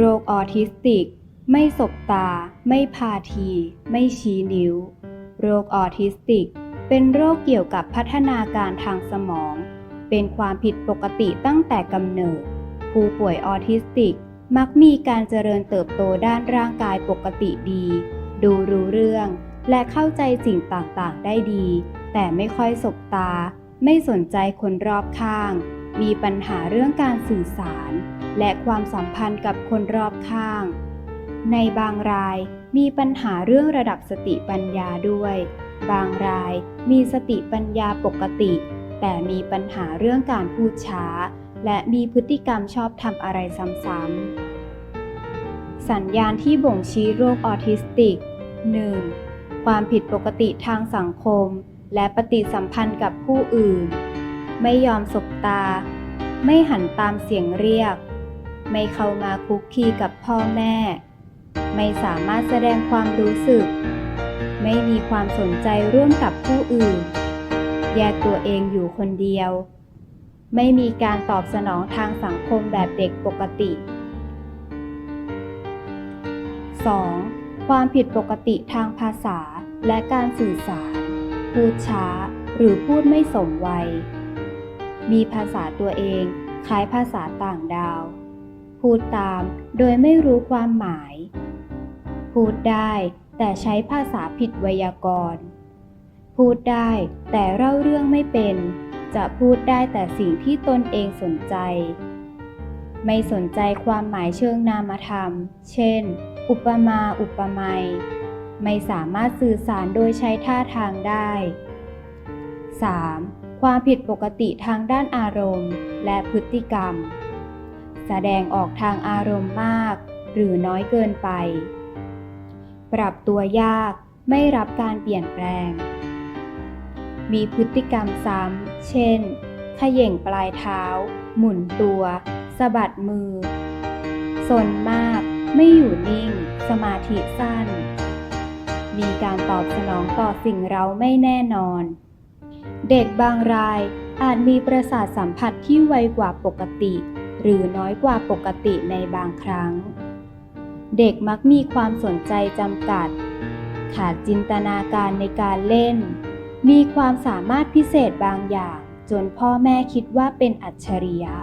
โรคออทิสติก ไม่สบตา ไม่พาที ไม่ชี้นิ้ว โรคออทิสติก เป็นโรคเกี่ยวกับพัฒนาการทางสมอง เป็นความผิดปกติตั้งแต่กำเนิด ผู้ป่วยออทิสติกมักมีการเจริญเติบโตด้านร่างกายปกติดี ดูรู้เรื่องและเข้าใจสิ่งต่างๆ ได้ดี แต่ไม่ค่อยสบตา ไม่สนใจคนรอบข้าง มีปัญหาเรื่องการสื่อสาร และความสัมพันธ์กับคนรอบข้าง ในบางรายมีปัญหาเรื่องระดับสติปัญญาด้วย บางรายมีสติปัญญาปกติ แต่มีปัญหาเรื่องการพูดช้า และมีพฤติกรรมชอบทำอะไรซ้ำๆ สัญญาณที่บ่งชี้โรคออทิสติก 1. ความผิดปกติทางสังคม และปฏิสัมพันธ์กับผู้อื่น ไม่ยอมสบตา ไม่หันตามเสียงเรียก ไม่เข้ามาคุกคีกับพ่อแม่ ไม่สามารถแสดงความรู้สึก ไม่มีความสนใจร่วมกับผู้อื่น แยกตัวเองอยู่คนเดียว ไม่มีการตอบสนองทางสังคมแบบเด็กปกติ 2. ความผิดปกติทางภาษาและการสื่อสาร พูดช้าหรือพูดไม่สมวัย มีภาษาตัวเองคล้ายภาษาต่างดาว พูดตามโดยไม่รู้ความหมาย พูดได้แต่ใช้ภาษาผิดไวยากรณ์ พูดได้แต่เล่าเรื่องไม่เป็น จะพูดได้แต่สิ่งที่ตนเองสนใจ ไม่สนใจความหมายเชิงนามธรรม เช่น อุปมาอุปไมยไม่สามารถสื่อสารโดยใช้ท่าทางได้ 3. ความผิดปกติทางด้านอารมณ์ และพฤติกรรม แสดงออกทางอารมณ์มาก หรือน้อยเกินไป ปรับตัวยากไม่รับการเปลี่ยนแปลง มีพฤติกรรมซ้ำ เช่น ขย่งปลายเท้า หมุนตัว สะบัดมือ สนมาก ไม่อยู่นิ่ง สมาธิสั้น มีการตอบสนองต่อสิ่งเราไม่แน่นอน เด็กบางรายอาจมีประสาทสัมผัสที่ไวกว่าปกติ หรือน้อยกว่าปกติในบางครั้ง เด็กมักมีความสนใจจำกัด ขาดจินตนาการในการเล่น มีความสามารถพิเศษบางอย่าง จนพ่อแม่คิดว่าเป็นอัจฉริยะ